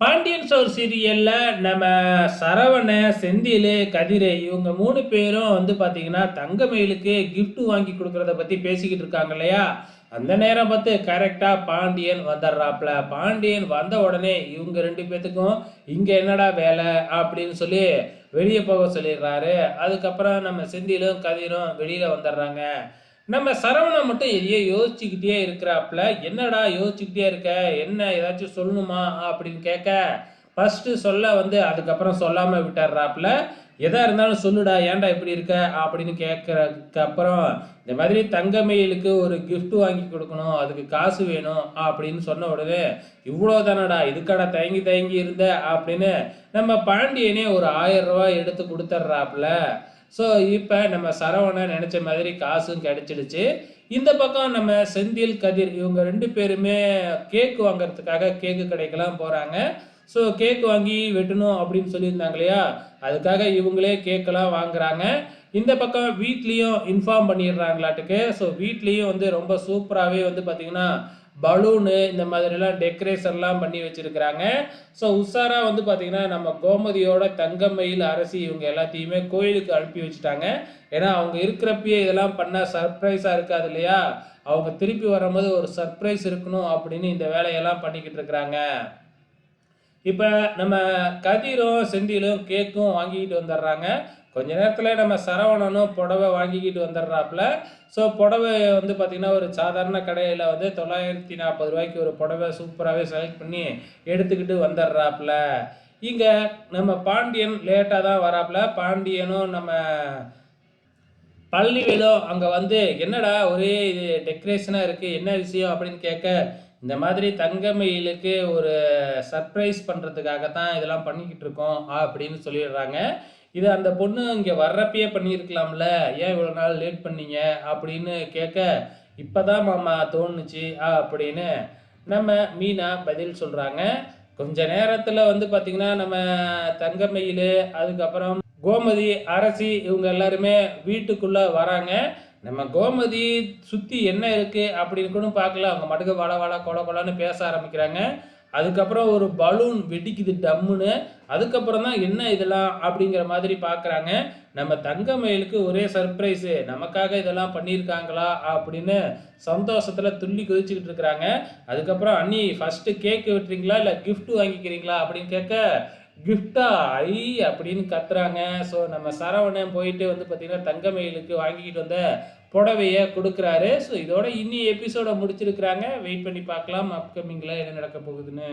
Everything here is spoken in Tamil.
பாண்டியன் ஸ்டோர் சீரியலில் நம்ம சரவண செந்தில் கதிர் இவங்க மூணு பேரும் வந்து பார்த்தீங்கன்னா தங்கமயிலுக்கு கிஃப்ட் வாங்கி கொடுக்குறத பற்றி பேசிக்கிட்டு இருக்காங்க இல்லையா? அந்த நேரம் பார்த்து கரெக்டாக பாண்டியன் வந்துடுறாப்புல பாண்டியன் வந்த உடனே இவங்க ரெண்டு பேத்துக்கும் இங்கே என்னடா வேலை அப்படின்னு சொல்லி வெளியே போக சொல்லிடுறாரு. அதுக்கப்புறம் நம்ம செந்திலும் கதிரும் வெளியில் வந்துடுறாங்க. நம்ம சரவணன் மட்டும் எதையோ யோசிச்சுக்கிட்டே இருக்கிறாப்புல என்னடா யோசிச்சுக்கிட்டே இருக்க? என்ன ஏதாச்சும் சொல்லணுமா? அப்படின்னு கேட்க ஃபஸ்ட்டு சொல்ல வந்து அதுக்கப்புறம் சொல்லாமல் விட்டுறாப்புல எதாக இருந்தாலும் சொல்லுடா ஏன்டா இப்படி இருக்க? அப்படின்னு கேட்குறதுக்கு அப்புறம் இந்த மாதிரி தங்கமயிலுக்கு ஒரு கிஃப்ட் வாங்கி கொடுக்கணும் அதுக்கு காசு வேணும் அப்படின்னு சொன்ன உடனே இவ்வளோ தானடா இதுக்கடா தயங்கி தயங்கி இருந்த? அப்படின்னு நம்ம பாண்டியனே ஒரு ஆயிரம் ரூபாய் எடுத்து கொடுத்துட்றாப்புல ஸோ இப்போ நம்ம சரவணன் நினச்ச மாதிரி காசும் கிடச்சிடுச்சு. இந்த பக்கம் நம்ம செந்தில் கதிர் இவங்க ரெண்டு பேருமே கேக் வாங்குறதுக்காக கேக்கு கடைக்கெல்லாம் போகிறாங்க ஸோ கேக் வாங்கி வெட்டணும் அப்படின்னு சொல்லியிருந்தாங்க இல்லையா? அதுக்காக இவங்களே கேக்கெல்லாம் வாங்குறாங்க. இந்த பக்கம் வீட்லேயும் இன்ஃபார்ம் பண்ணிடுறாங்களாட்டுக்கு. ஸோ வீட்லேயும் வந்து ரொம்ப சூப்பராகவே வந்து பார்த்திங்கன்னா பலூனு இந்த மாதிரிலாம் டெக்கரேஷன்லாம் பண்ணி வச்சுருக்கிறாங்க. ஸோ உஷாரா வந்து பார்த்திங்கன்னா நம்ம கோமதியோட தங்கமயில் அரசி இவங்க எல்லாத்தையுமே கோயிலுக்கு அனுப்பி வச்சுட்டாங்க. ஏன்னா அவங்க இருக்கிறப்பயே இதெல்லாம் பண்ணால் சர்ப்ரைஸாக இருக்காது இல்லையா? அவங்க திருப்பி வரும்போது ஒரு சர்ப்ரைஸ் இருக்கணும் அப்படின்னு இந்த வேலையெல்லாம் பண்ணிக்கிட்டு இருக்கிறாங்க. இப்போ நம்ம கதிரும் செந்திலும் கேக்கும் வாங்கிக்கிட்டு வந்துடுறாங்க. கொஞ்ச நேரத்தில் நம்ம சரவணனும் புடவை வாங்கிக்கிட்டு வந்துடுறாப்புல. ஸோ புடவை வந்து பார்த்திங்கன்னா ஒரு சாதாரண கடையில் வந்து தொள்ளாயிரத்தி நாற்பது ரூபாய்க்கு ஒரு புடவை சூப்பராகவே செலக்ட் பண்ணி எடுத்துக்கிட்டு வந்துடுறாப்புல. இங்கே நம்ம பாண்டியன் லேட்டாக தான் வராப்புல. பாண்டியனும் நம்ம பழனிவேலும் அங்கே வந்து என்னடா ஒரே இது டெக்கரேஷனாக இருக்குது என்ன விஷயம்? அப்படின்னு கேட்க இந்த மாதிரி தங்கமயிலுக்கு ஒரு சர்ப்ரைஸ் பண்ணுறதுக்காக தான் இதெல்லாம் பண்ணிக்கிட்டு இருக்கோம் அப்படின்னு சொல்லிடுறாங்க. இது அந்த பொண்ணு இங்கே வர்றப்பயே பண்ணியிருக்கலாம்ல. ஏன் இவ்வளோ நாள் லேட் பண்ணீங்க? அப்படின்னு கேட்க இப்போ தான் மாமா தோணுச்சு அப்படின்னு நம்ம மீனா பதில் சொல்கிறாங்க கொஞ்ச நேரத்தில் வந்து பார்த்திங்கன்னா நம்ம தங்கமயில் அதுக்கப்புறம் கோமதி அரசி இவங்க எல்லாருமே வீட்டுக்குள்ளே வராங்க. நம்ம கோமதி சுற்றி என்ன இருக்குது அப்படின்னு கூட பார்க்கல அவங்க மட்டுக்கு வள வள கொல கொலன்னு பேச ஆரம்பிக்கிறாங்க. அதுக்கப்புறம் ஒரு பலூன் வெடிக்குது டம்முன்னு அதுக்கப்புறம் தான் என்ன இதெல்லாம் அப்படிங்கிற மாதிரி பார்க்குறாங்க. நம்ம தங்கமயிலுக்கு ஒரே சர்ப்ரைஸு நமக்காக இதெல்லாம் பண்ணியிருக்காங்களா அப்படின்னு சந்தோஷத்தில் துள்ளி குதிச்சுக்கிட்டு இருக்கிறாங்க. அதுக்கப்புறம் அண்ணி ஃபஸ்ட்டு கேக்கு விட்டுறீங்களா? இல்லை கிஃப்ட்டு வாங்கிக்கிறீங்களா? அப்படின்னு கேட்க கிஃப்டா ஐ அப்படின்னு கத்துறாங்க. ஸோ நம்ம சரவணன் போயிட்டு வந்து பார்த்தீங்கன்னா தங்கமயிலுக்கு வாங்கிக்கிட்டு வந்த புடவையை கொடுக்குறாரு. ஸோ இதோட இன்னி எபிசோட முடிச்சிருக்கிறாங்க. வெயிட் பண்ணி பார்க்கலாம். அப்கமிங்கில் என்ன நடக்க போகுதுன்னு.